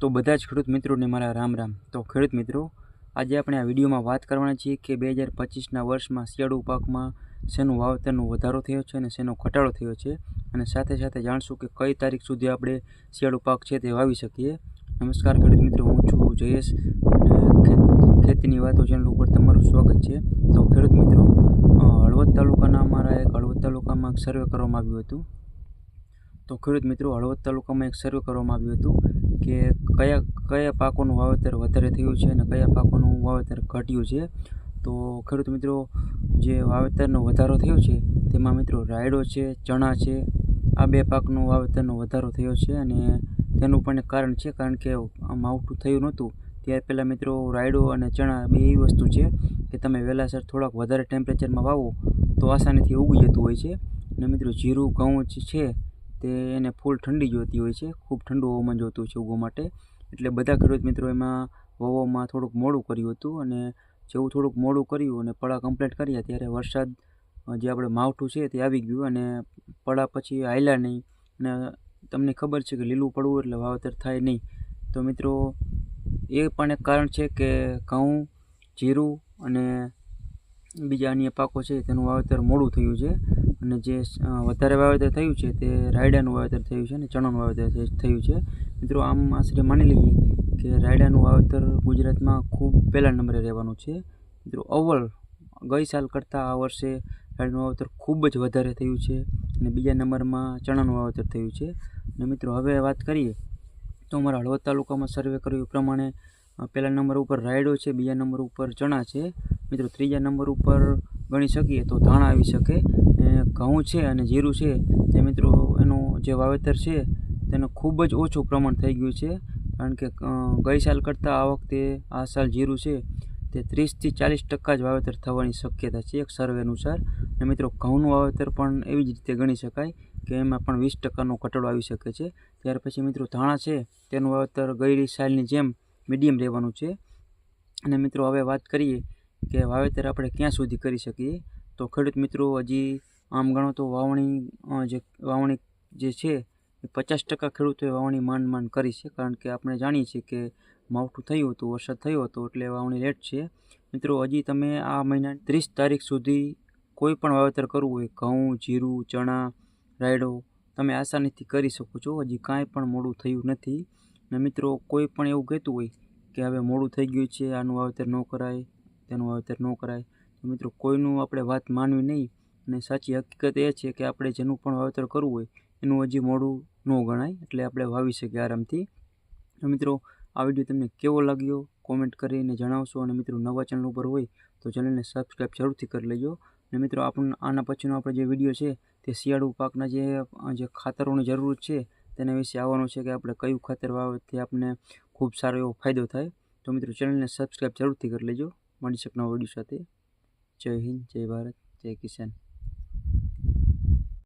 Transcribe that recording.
તો બધા જ ખેડૂત મિત્રોને મારા રામ રામ. તો ખેડૂત મિત્રો, આજે આપણે આ વિડીયોમાં વાત કરવાના છીએ કે બે હજાર પચીસના વર્ષમાં શિયાળુ પાકમાં શેનું વાવેતરનો વધારો થયો છે અને શેનો ઘટાડો થયો છે. અને સાથે સાથે જાણશું કે કઈ તારીખ સુધી આપણે શિયાળુ પાક છે તે વાવી શકીએ. નમસ્કાર ખેડૂત મિત્રો, હું છું જયેશ અને ખેત- ખેતીની વાતો ચેનલ ઉપર તમારું સ્વાગત છે. તો ખેડૂત મિત્રો હળવદ તાલુકાના અમારા એક હળવદ તાલુકામાં એક સર્વે કરવામાં આવ્યું હતું. તો ખેડૂત મિત્રો, હળવદ તાલુકામાં એક સર્વે કરવામાં આવ્યું હતું. કે કયા કયા પાકોનું વાવેતર વધારે થયું છે અને કયા પાકોનું વાવેતર ઘટ્યું છે. તો ખેડૂત મિત્રો, જે વાવેતરનો વધારો થયો છે, તેમાં મિત્રો રાયડો છે, ચણા છે, આ બે પાકનું વાવેતરનો વધારો થયો છે અને તેનું પણ એક કારણ છે, કારણ કે માવઠું થયું નહોતું. ત્યાર પહેલાં મિત્રો રાયડો અને ચણા બે એવી વસ્તુ છે કે તમે વહેલાસર થોડાક વધારે ટેમ્પરેચરમાં વાવો તો આસાનીથી ઉગી જતું હોય છે. અને મિત્રો જીરું, ઘઉં છે તે એને ફૂલ ઠંડી જોતી હોય છે. ખૂબ ઠંડુ હવામાન જોતું હોય છે ઉગવા માટે. એટલે બધા ખેડૂત મિત્રો એમાં વાવવામાં થોડુંક મોડું કર્યું હતું અને જેવું થોડુંક મોડું કર્યું અને પડા કમ્પ્લીટ કર્યા ત્યારે વરસાદ જે આપણે માવઠું છે તે આવી ગયું અને પડા પછી હાલ્યા નહીં. અને તમને ખબર છે કે લીલું પડવું એટલે વાવેતર થાય નહીં. તો મિત્રો, એ પણ એક કારણ છે કે ઘઉં, જીરું અને બીજા અન્ય પાકો છે તેનું વાવેતર મોડું થયું છે. અને જે વધારે વાવેતર થયું છે તે રાયડાનું વાવેતર થયું છે અને ચણાનું વાવેતર થયું છે. મિત્રો, આમ આશરે માની લઈએ કે રાયડાનું વાવેતર ગુજરાતમાં ખૂબ પહેલા નંબરે રહેવાનું છે. મિત્રો, અવ્વલ ગઈ સાલ કરતાં આ વર્ષે રાયડાનું વાવેતર ખૂબ જ વધારે થયું છે અને બીજા નંબરમાં ચણાનું વાવેતર થયું છે. અને મિત્રો, હવે વાત કરીએ તો અમારા હળવદ તાલુકામાં સર્વે કર્યું પ્રમાણે પહેલા નંબર ઉપર રાયડો છે, બીજા નંબર ઉપર ચણા છે. મિત્રો, ત્રીજા નંબર ઉપર ગણી શકીએ તો ધાણા આવી શકે. ઘઉં છે અને જીરું છે, તે મિત્રો એનું જે વાવેતર છે, તેનું ખૂબ જ ઓછું પ્રમાણ થઈ ગયું છે. કારણ કે ગઈ સાલ કરતાં આ વખતે આ સાલ જીરું છે, તે ત્રીસથી ચાલીસ ટકા જ વાવેતર થવાની શક્યતા છે એક સર્વે અનુસાર. અને મિત્રો, ઘઉંનું વાવેતર પણ એવી જ રીતે ગણી શકાય કે એમાં પણ વીસ ટકાનો ઘટાડો આવી શકે છે. ત્યાર પછી મિત્રો, ધાણા છે, તેનું વાવેતર ગઈ સાલની જેમ મીડિયમ રહેવાનું છે. અને મિત્રો, હવે વાત કરીએ કે વાવેતર આપણે ક્યાં સુધી કરી શકીએ? તો ખેડૂત મિત્રો, હજી આમ ગણો તો વાવણી જે વાવણી જે છે, એ પચાસ ટકા ખેડૂતોએ વાવણી માંડ માંડ કરી છે. કારણ કે આપણે જાણીએ છીએ કે માવઠું થયું હતું, વરસાદ થયો હતો, એટલે વાવણી લેટ છે. મિત્રો, હજી તમે આ મહિના ત્રીસ તારીખ સુધી કોઈ પણ વાવેતર કરવું હોય, ઘઉં, જીરું, ચણા, રાયડો, તમે આસાનીથી કરી શકો છો. હજી કાંઈ પણ મોડું થયું નથી. ને મિત્રો, કોઈ પણ એવું કહેતું હોય કે હવે મોડું થઈ ગયું છે, આનું વાવેતર ન કરાય, તેનું વાવેતર ન કરાય મિત્રો, કોઈનું આપણે વાત માનવી નહીં. અને સાચી હકીકત એ છે કે આપણે જેનું પણ વાવેતર કરવું હોય, એનું હજી મોડું ન ગણાય, એટલે આપણે વાવી શકીએ આરામથી. મિત્રો, આ વીડિયો તમને કેવો લાગ્યો? કોમેન્ટ કરીને જણાવશો અને મિત્રો, નવા ચેનલ ઉપર હોય તો ચેનલને સબસ્ક્રાઈબ જરૂરથી કરી લેજો. અને મિત્રો આપણને આના પછીનો આપણો જે વીડિયો છે, તે શિયાળુ પાકના જે જે ખાતરોની જરૂર છે, તેના વિશે આવવાનું છે કે આપણે કયું ખાતર વાવવાથી આપણને ખૂબ સારો એવો ફાયદો થાય. તો મિત્રો, ચેનલને સબસ્ક્રાઈબ જરૂરથી કરી લેજો. મળી શકે વીડિયો સાથે. જય હિન્દ, જય ભારત, જય કિસાન.